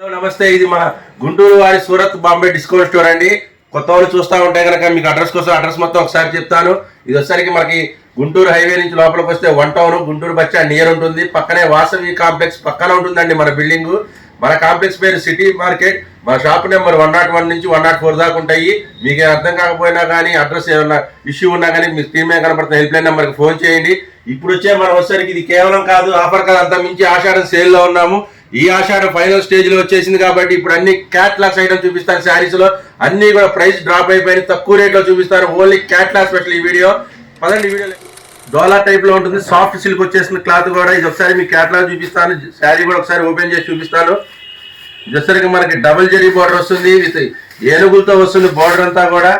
Hello, నమస్తే ఇది మన గుంటూరు వారి సూరత్ బాంబే డిస్కౌంట్ స్టోర్ అండి. కొత్త వాళ్ళు చూస్తూ ఉంటే కనుక మీకు అడ్రస్ కోసం అడ్రస్ మొత్తం ఒకసారి చెప్తాను. ఇది వచ్చేసరికి మనకి గుంటూరు హైవే నుంచి లోపలికి వస్తే వన్ టౌన్ గుంటూరు బచ్చా నియర్ ఉంటుంది. పక్కనే వాసవి కాంప్లెక్స్ పక్కన ఉంటుందండి మన బిల్డింగ్. మన కాంప్లెక్స్ పేరు సిటీ మార్కెట్. మన shop number one nought one నుంచి వన్ నాట్ ఫోర్ దాకా ఉంటాయి. మీకు అర్థం కాకపోయినా కానీ అడ్రస్ ఏమైనా ఇష్యూ ఉన్నా కానీ మీ స్క్రీన్ మీద కనపడుతున్న హెల్ప్ లైన్ నెంబర్కి ఫోన్ చేయండి. ఇప్పుడు వచ్చే మనం వచ్చేసరికి ఇది కేవలం కాదు ఆఫర్ కాదు అంత మించి ఆషాఢం సేల్లో ఉన్నాము. ఈ ఆషాఢం ఫైనల్ స్టేజ్లో వచ్చేసింది కాబట్టి ఇప్పుడు అన్ని క్యాట్లాగ్స్ ఐటమ్ చూపిస్తారు శారీస్లో అన్ని కూడా ప్రైస్ డ్రాప్ అయిపోయి తక్కువ రేట్లో చూపిస్తారు. ఓన్లీ క్యాట్లాగ్ స్పెషల్ ఈ వీడియో పదండి వీడియో డోలా టైప్లో ఉంటుంది. సాఫ్ట్ సిల్క్ వచ్చేసిన క్లాత్ కూడా. ఇది ఒకసారి మీ క్యాట్లాగ్ చూపిస్తాను. శారీ కూడా ఒకసారి ఓపెన్ చేసి చూపిస్తాను. ఇది మనకి డబుల్ జెరీ బార్డర్ వస్తుంది. విత్ ఏనుగులతో వస్తుంది. బార్డర్ అంతా కూడా.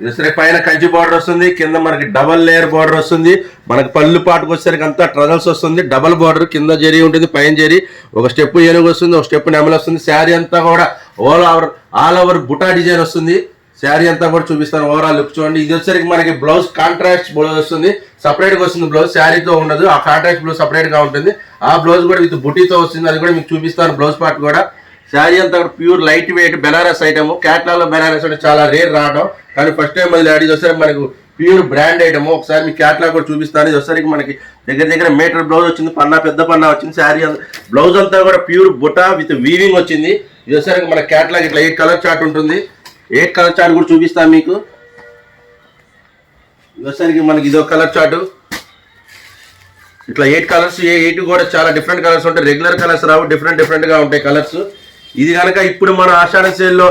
ఇది పైన కంచి బార్డర్ వస్తుంది కింద మనకి డబల్ లేయర్ బార్డర్ వస్తుంది. మనకి పళ్ళు పాటుకు వచ్చేసరికి అంతా ట్రజల్స్ వస్తుంది. డబల్ బార్డర్ కింద జరి ఉంటుంది పైన జరి. ఒక స్టెప్ ఏనుగు వస్తుంది ఒక స్టెప్ నెమలు వస్తుంది. శారీ అంతా కూడా ఆల్ ఓవర్ ఆల్ ఓవర్ బుటా డిజైన్ వస్తుంది. శారీ అంతా కూడా చూపిస్తాను ఓవరాల్ లుక్ చూడండి. ఇది వచ్చేసరికి మనకి బ్లౌజ్ కాంట్రాక్ట్ బ్లౌజ్ వస్తుంది. సపరేట్గా వస్తుంది బ్లౌజ్ శారీతో ఉండదు. ఆ కాంట్రాక్ట్ బ్లౌజ్ సపరేట్గా ఉంటుంది. ఆ బ్లౌజ్ కూడా విత్ బుటీతో వస్తుంది. అది కూడా మీకు చూపిస్తాను బ్లౌజ్ పార్ట్ కూడా. శారీ అంతా కూడా pure light weight Banaras item. Catalogue Banaras అంటే చాలా రేర్ రావడం. కానీ ఫస్ట్ టైం అది యాడ్ చేస్తారు మనకు ప్యూర్ బ్రాండ్ ఐటమ్. ఒకసారి మీ క్యాట్లాగ్ కూడా చూపిస్తాను. ఇది వచ్చేసరికి మనకి దగ్గర దగ్గర మీటర్ బ్లౌజ్ వచ్చింది. పన్నా పెద్ద పన్నా వచ్చింది. శారీ బ్లౌజ్ అంతా కూడా ప్యూర్ బుటా విత్ వీవింగ్ వచ్చింది. ఇది వచ్చేసరికి మన క్యాట్లాగ్ ఇట్లా ఎయిట్ కలర్ చార్ట్ ఉంటుంది. ఎయిట్ కలర్ చార్ట్ కూడా చూపిస్తాను మీకు. ఇది మనకి ఇది ఒక కలర్ చార్ట్ ఇట్లా ఎయిట్ కలర్స్ ఏ ఎయిట్ కూడా చాలా డిఫరెంట్ కలర్స్ ఉంటాయి. రెగ్యులర్ కలర్స్ రావు. డిఫరెంట్ డిఫరెంట్గా ఉంటాయి కలర్స్ ఇది కనుక ఇప్పుడు మన ఆషాఢ సేల్లో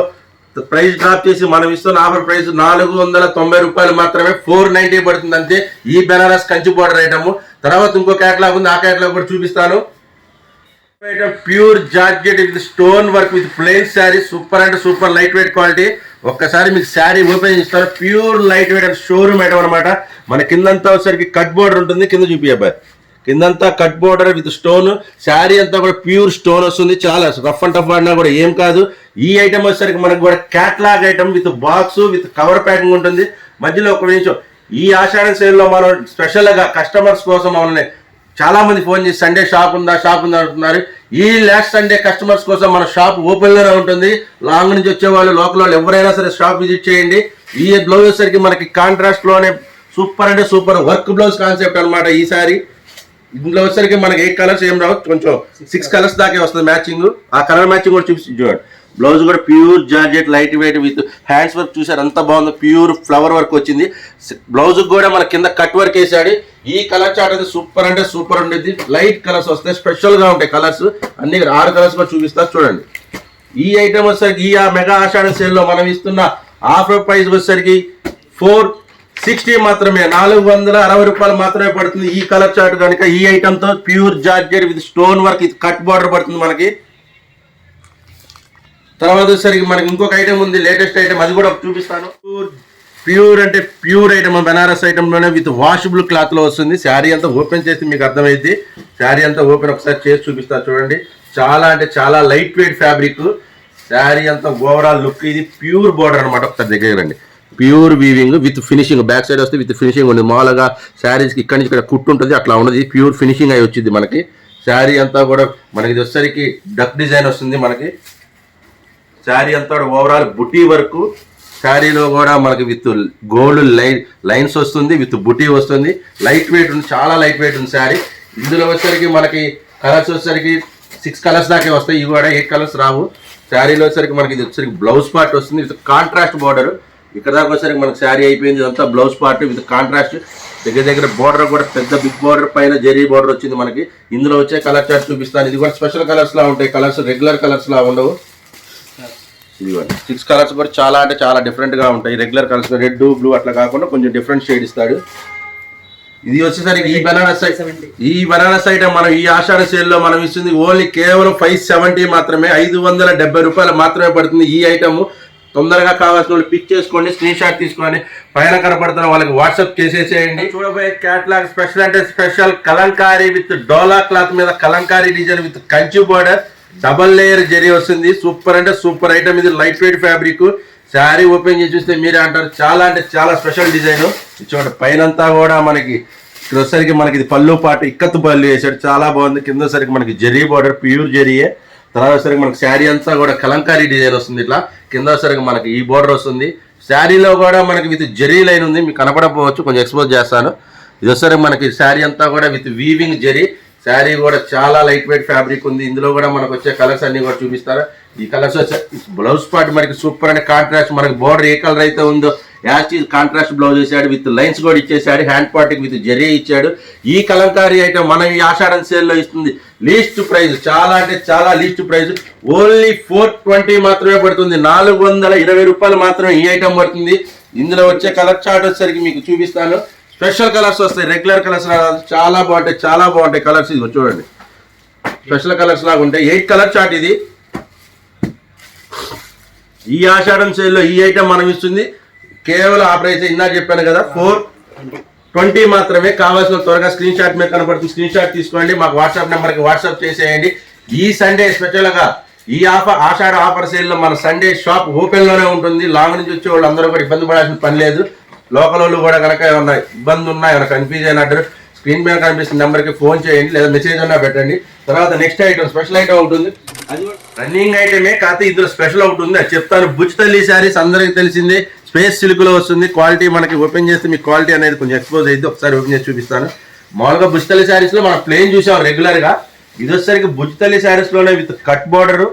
ప్రైస్ డ్రాప్ చేసి మనం ఇస్తున్న ఆఫర్ ప్రైస్ నాలుగు వందల తొంభై రూపాయలు మాత్రమే ఫోర్ నైన్టీ పడుతుంది అంతే. ఈ బెనారస్ కంచి బోర్డర్ ఐటమ్. తర్వాత ఇంకో క్యాటలాగ్ ఉంది ఆ క్యాటలాగ్ కూడా చూపిస్తాను. Pure georgette with stone work with plain sari super అంటే సూపర్ లైట్ వెయిట్ క్వాలిటీ. ఒక్కసారి మీకు శారీ ఓపెన్ చేస్తారు pure light weight and showroom item అనమాట మన కిందంతా వచ్చేసరికి కట్ బోర్డర్ ఉంటుంది కింద చూపి అబ్బాయి కిందంతా cut border with stone sari అంతా కూడా ప్యూర్ స్టోన్ వస్తుంది. చాలా రఫ్ అండ్ టఫ్ ఆడినా కూడా ఏం కాదు. ఈ ఐటమ్ వచ్చేసరికి మనకు కూడా catalogue item with box with cover packing ఉంటుంది. మధ్యలో ఒక నిమిషం. ఈ ఆషాఢ సేల్లో మనం స్పెషల్గా కస్టమర్స్ కోసం మనల్ని చాలామంది ఫోన్ చేసి సండే షాప్ ఉందా? షాప్ ఉందా? అంటున్నారు. ఈ లాస్ట్ సండే కస్టమర్స్ కోసం మన షాప్ ఓపెన్ ఉంటుంది. లాంగ్ నుంచి వచ్చే వాళ్ళు లోకల్ వాళ్ళు ఎవరైనా సరే షాప్ విజిట్ చేయండి. ఈ బ్లౌజ్ వచ్చేసరికి మనకి కాంట్రాస్ట్లోనే సూపర్ అంటే సూపర్ వర్క్ బ్లౌజ్ కాన్సెప్ట్ అనమాట ఈ ఇందులో వచ్చేసరికి మనకి ఏ కలర్స్ ఏం రావు కొంచెం సిక్స్ కలర్స్ దాకే వస్తుంది మ్యాచింగ్ ఆ కలర్ మ్యాచింగ్ కూడా చూసి చూడండి. బ్లౌజ్ కూడా pure georgette light weight with hands work చూసారు అంత బాగుంది. ప్యూర్ ఫ్లవర్ వర్క్ వచ్చింది. బ్లౌజ్ కూడా మన కింద కట్ వర్క్ వేసాడు. ఈ కలర్ చార్ట్ అయితే సూపర్ అంటే సూపర్ ఉండేది లైట్ కలర్స్ వస్తాయి స్పెషల్గా ఉంటాయి కలర్స్ అన్ని ఆరు కలర్స్ కూడా చూపిస్తారు చూడండి. ఈ ఐటమ్ వచ్చేసరికి ఈ ఆ మెగా ఆషాఢ సేల్లో మనం ఇస్తున్న ఆఫర్ ప్రైస్ వచ్చేసరికి ఫోర్ సిక్స్టీ మాత్రమే నాలుగు వందల అరవై రూపాయలు మాత్రమే పడుతుంది ఈ కలర్ చార్ట్ కనుక ఈ ఐటమ్తో pure georgette with stone work ఇది కట్ బార్డర్ పడుతుంది మనకి. తర్వాత వచ్చేసరికి మనకి ఇంకొక ఐటమ్ ఉంది లేటెస్ట్ ఐటమ్ అది కూడా చూపిస్తాను. ప్యూర్ అంటే ప్యూర్ ఐటమ్ బెనారస్ ఐటమ్లోనే విత్ వాషబుల్ క్లాత్లో వస్తుంది. శారీ అంతా ఓపెన్ చేసి మీకు అర్థమైంది శారీ అంతా ఓపెన్ ఒకసారి చేసి చూపిస్తా చూడండి. చాలా అంటే చాలా లైట్ వెయిట్ ఫ్యాబ్రిక్ శారీ అంతా ఓవరాల్ లుక్ ఇది ప్యూర్ బోర్డర్ అనమాట ఒకసారి దగ్గర రండి. Pure weaving with finishing back side వస్తే విత్ ఫినిషింగ్ ఉంది. మామూలుగా శారీస్కి ఇక్కడి నుంచి ఇక్కడ కుట్టు ఉంటుంది అట్లా ఉన్నది ప్యూర్ ఫినిషింగ్ అయి వచ్చింది మనకి. శారీ అంతా కూడా మనకి ఇది వచ్చేసరికి డక్ డిజైన్ వస్తుంది మనకి. శారీ అంతా కూడా ఓవరాల్ బుటీ వరకు. శారీలో కూడా మనకి విత్ గోల్డ్ లైన్ లైన్స్ వస్తుంది విత్ బుటీ వస్తుంది. లైట్ వెయిట్ ఉంది చాలా లైట్ వెయిట్ ఉంది శారీ. ఇందులో వచ్చేసరికి మనకి కలర్స్ వచ్చేసరికి సిక్స్ కలర్స్ దాకా వస్తాయి. ఇవి కూడా ఎయిట్ కలర్స్ రావు. శారీలో వచ్చేసరికి మనకి ఇది వచ్చేసరికి బ్లౌజ్ పార్ట్ వస్తుంది. With contrast border. ఇక్కడ దాకా వచ్చేసరికి మనకి శారీ అయిపోయింది. ఇదంతా బ్లౌజ్ పార్ట్ విత్ కాంట్రాస్ట్ దగ్గర దగ్గర బార్డర్ కూడా పెద్ద బిగ్ బార్డర్ పైన జెరీ బార్డర్ వచ్చింది మనకి. ఇందులో వచ్చే కలర్ చార్ట్ చూపిస్తాను. ఇది కూడా స్పెషల్ కలర్స్ లా ఉంటాయి. కలర్స్ రెగ్యులర్ కలర్స్ లా ఉండవు. ఇదిగోండి. సిక్స్ కలర్స్ కూడా చాలా అంటే చాలా డిఫరెంట్గా ఉంటాయి. రెగ్యులర్ కలర్స్ రెడ్ బ్లూ అట్లా కాకుండా కొంచెం డిఫరెంట్ షేడ్ ఇస్తాడు. ఇది వచ్చేసరికి ఈ బనారస్ ఈ బనారస్ ఐటమ్ మనం ఈ ఆషాఢ సేల్లో మనం ఇస్తుంది ఓన్లీ కేవలం ఫైవ్ సెవెంటీ మాత్రమే. ఐదు వందల డెబ్బై రూపాయలు మాత్రమే పడుతుంది ఈ ఐటమ్ తొందరగా కావాల్సిన వాళ్ళు పిక్ చేసుకోండి స్క్రీన్ షాట్ తీసుకొని పైన కనపడుతున్న వాళ్ళకి వాట్సాప్ చేసేసేయండి. చూడబోయే క్యాట్లాగ్ స్పెషల్ అంటే స్పెషల్ కలంకారీ విత్ డోలా క్లాత్ మీద Kalamkari design with Kanchi border double layer zari వస్తుంది. సూపర్ అంటే సూపర్ ఐటమ్ ఇది light weight fabric sari open చేసి చూస్తే మీరే అంటారు చాలా అంటే చాలా స్పెషల్ డిజైన్ చూడండి పైనంతా కూడా మనకి ఇక్కడ వచ్చేసరికి మనకి ఇది పళ్ళు పాటు ఇక్కత్తు పళ్ళు వేసాడు చాలా బాగుంది. కింద సరికి మనకి జెరీ బార్డర్ ప్యూర్ జెరీయే. తర్వాత వచ్చేసరికి మనకి శారీ అంతా కూడా కలంకారీ డిజైన్ వస్తుంది ఇట్లా. కింద వచ్చేసరికి మనకి ఈ బోర్డర్ వస్తుంది. శారీలో కూడా మనకి విత్ జెరీ లైన్ ఉంది. మీకు కనపడకపోవచ్చు కొంచెం ఎక్స్పోజ్ చేస్తాను. ఇది వచ్చేసరికి మనకి శారీ అంతా కూడా విత్ వీవింగ్ జరీ. శారీ కూడా చాలా లైట్ వెయిట్ ఫ్యాబ్రిక్ ఉంది. ఇందులో కూడా మనకు వచ్చే కలర్స్ అన్ని కూడా చూపిస్తారు ఈ కలర్స్ వచ్చే బ్లౌజ్ పార్ట్ మనకి సూపర్ అనే కాంట్రాస్ట్ మనకి బోర్డర్ ఏ కలర్ అయితే ఉందో యాజ్ కాంట్రాస్ట్ బ్లౌజ్ వేసాడు విత్ లైన్స్ కూడా ఇచ్చేసాడు హ్యాండ్ పార్ట్కి విత్ జరీ ఇచ్చాడు. ఈ కలంకారీ ఐటమ్ మనం ఈ ఆషాఢం సేల్లో ఇస్తుంది. లీస్ట్ ప్రైజ్ చాలా అంటే చాలా least price only four twenty మాత్రమే పడుతుంది. నాలుగు వందల ఇరవై రూపాయలు మాత్రమే ఈ ఐటమ్ పడుతుంది. ఇందులో వచ్చే కలర్ చార్ట్ వచ్చేసరికి మీకు చూపిస్తాను. స్పెషల్ కలర్స్ వస్తాయి రెగ్యులర్ కలర్స్ చాలా బాగుంటాయి చాలా బాగుంటాయి కలర్స్ ఇది చూడండి. స్పెషల్ కలర్స్ లాగా ఉంటాయి. ఎయిట్ కలర్ చార్ట్ ఇది. ఈ ఆషాఢం సేల్లో ఈ ఐటమ్ మనం ఇస్తుంది. కేవలం ఆపరేషన్ ఇందాక చెప్పాను కదా ఫోర్ ట్వంటీ మాత్రమే కావాల్సిన త్వరగా స్క్రీన్ షాట్ మీద కనపడుతుంది. స్క్రీన్ షాట్ తీసుకోండి మాకు వాట్సాప్ నెంబర్కి వాట్సాప్ చేసేయండి. ఈ సండే స్పెషల్గా ఈ ఆఫర్ ఆషాఢ ఆఫర్ సేల్లో మన సండే షాప్ ఓపెన్లోనే ఉంటుంది. లాంగ్ నుంచి వచ్చే వాళ్ళు అందరూ కూడా ఇబ్బంది పడాల్సిన పని లేదు. లోకల్ వాళ్ళు కూడా కనుక ఏమన్నా ఇబ్బంది ఉన్నా ఏమైనా కన్ఫ్యూజ్ అయినట్టు స్క్రీన్ మీద కనిపిస్తున్న నెంబర్కి ఫోన్ చేయండి లేదా మెసేజ్ అన్నా పెట్టండి. తర్వాత నెక్స్ట్ ఐటమ్ స్పెషల్ ఐటమ్ ఉంటుంది. రన్నింగ్ ఐటమే కాకపోతే ఇందులో స్పెషల్ ఒకటి ఉంది. అది చెప్తాను. బుచ్ తల్లి శారీస్ అందరికీ తెలిసిందే. స్పేస్ సిల్క్లో వస్తుంది. క్వాలిటీ మనకి ఓపెన్ చేస్తే మీకు క్వాలిటీ అనేది కొంచెం ఎక్స్పోజ్ అయితే ఒకసారి ఓపెన్ చేసి చూపిస్తాను. మామూలుగా బుచ్ తల్లి మనం ప్లేన్ చూసాం రెగ్యులర్గా ఇది వచ్చేసరికి బుచ్ తల్లి విత్ కట్ బార్డర్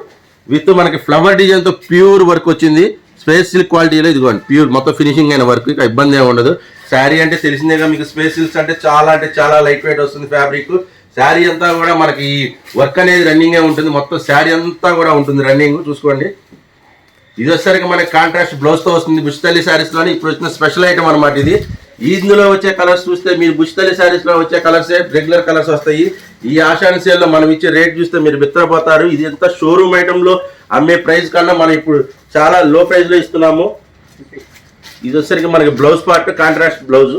విత్ మనకి ఫ్లవర్ డిజైన్తో ప్యూర్ వర్క్ వచ్చింది. స్పేస్ సిల్క్ క్వాలిటీలో ఇదిగోండి ప్యూర్ మొత్తం ఫినిషింగ్ అయిన వర్క్ ఇక ఇబ్బంది ఏమి ఉండదు. శారీ అంటే తెలిసిందేగా మీకు స్పేస్ సిల్క్స్ అంటే చాలా అంటే చాలా లైట్ వెయిట్ వస్తుంది ఫ్యాబ్రిక్ శారీ అంతా కూడా మనకి వర్క్ అనేది రన్నింగ్ ఉంటుంది. మొత్తం శారీ అంతా కూడా ఉంటుంది రన్నింగ్ చూసుకోండి. ఇది వచ్చేసరికి మనకి కాంట్రాస్ట్ బ్లౌజ్తో వస్తుంది బుచ్చితల్లి శారీస్ ఇప్పుడు వచ్చిన స్పెషల్ ఐటమ్ అనమాట ఇది. ఇందులో వచ్చే కలర్స్ చూస్తే మీరు బుచ్చితల్లి శారీస్లో వచ్చే కలర్స్ రెగ్యులర్ కలర్స్ వస్తాయి. ఈ ఆషాన్ సేల్లో మనం ఇచ్చే రేట్ చూస్తే మీరు బిత్తరపోతారు. ఇది ఎంత షోరూమ్ ఐటమ్లో అమ్మే ప్రైస్ కన్నా మనం ఇప్పుడు చాలా లో ప్రైస్లో ఇస్తున్నాము. ఇది వచ్చేసరికి మనకి బ్లౌజ్ పార్ట్ కాంట్రాస్ట్ బ్లౌజ్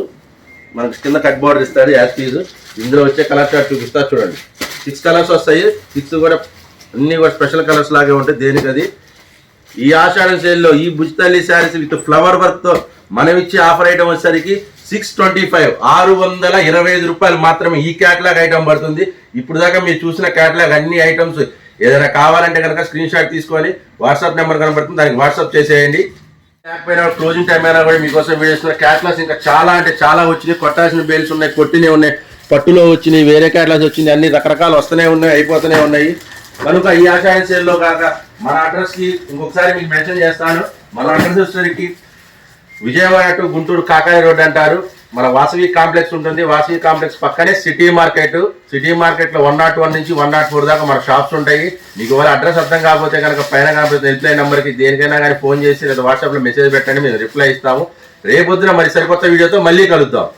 మనకి కింద కట్ బోర్డర్ ఇస్తారు యాజ్ పీస్ ఇందులో వచ్చే కలర్ చార్ట్ చూపిస్తా చూడండి. సిక్స్ కలర్స్ వస్తాయి. సిక్స్ కూడా అన్ని కూడా స్పెషల్ కలర్స్ లాగే ఉంటాయి దేనికి అది ఈ ఆషాఢం సేల్లో ఈ బుజ్తల్లి శారీస్ విత్ ఫ్లవర్ వర్క్తో మనం ఇచ్చే ఆఫర్ ఐటమ్ వచ్చేసరికి సిక్స్ ట్వంటీ ఫైవ్ ఆరు వందల ఇరవై ఐదు రూపాయలు మాత్రమే ఈ క్యాట్లాగ్ ఐటమ్ పడుతుంది. ఇప్పుడు దాకా మీరు చూసిన క్యాట్లాగ్ అన్ని ఐటమ్స్ ఏదైనా కావాలంటే కనుక స్క్రీన్ షాట్ తీసుకొని వాట్సాప్ నెంబర్ కనబడుతుంది. దానికి వాట్సాప్ చేసేయండి. లేకపోయినా క్లోజింగ్ టైం అయినా కూడా మీకోసం వీడియోస్ క్యాట్లాగ్స్ ఇంకా చాలా అంటే చాలా వచ్చినాయి. కొట్టాల్సిన బేల్స్ ఉన్నాయి కొట్టినే ఉన్నాయి. పట్టులో వచ్చినాయి వేరే క్యాట్లాస్ వచ్చింది అన్ని రకరకాలు వస్తూనే ఉన్నాయి అయిపోతూనే ఉన్నాయి. కనుక ఈ ఆషాఢ సేల్లో కాక మన అడ్రస్కి ఇంకొకసారి మీకు మెన్షన్ చేస్తాను. మన అడ్రస్ వచ్చేసరికి విజయవాడ టు గుంటూరు కాకాయ రోడ్ అంటారు. మన వాసవి కాంప్లెక్స్ ఉంటుంది. వాసవి కాంప్లెక్స్ పక్కనే సిటీ మార్కెట్. సిటీ మార్కెట్లో వన్ నాట్ వన్ నుంచి వన్ నాట్ ఫోర్ దాకా మన షాప్స్ ఉంటాయి. మీకు వాళ్ళ అడ్రస్ అర్థం కాకపోతే కనుక పైన కాకపోతే హెల్ప్లైన్ నెంబర్కి దేనికైనా కానీ ఫోన్ చేసి లేదా వాట్సాప్లో మెసేజ్ పెట్టండి. మేము రిప్లై ఇస్తాము. రేపొద్దున మరి సరికొత్త వీడియోతో మళ్ళీ కలుద్దాం.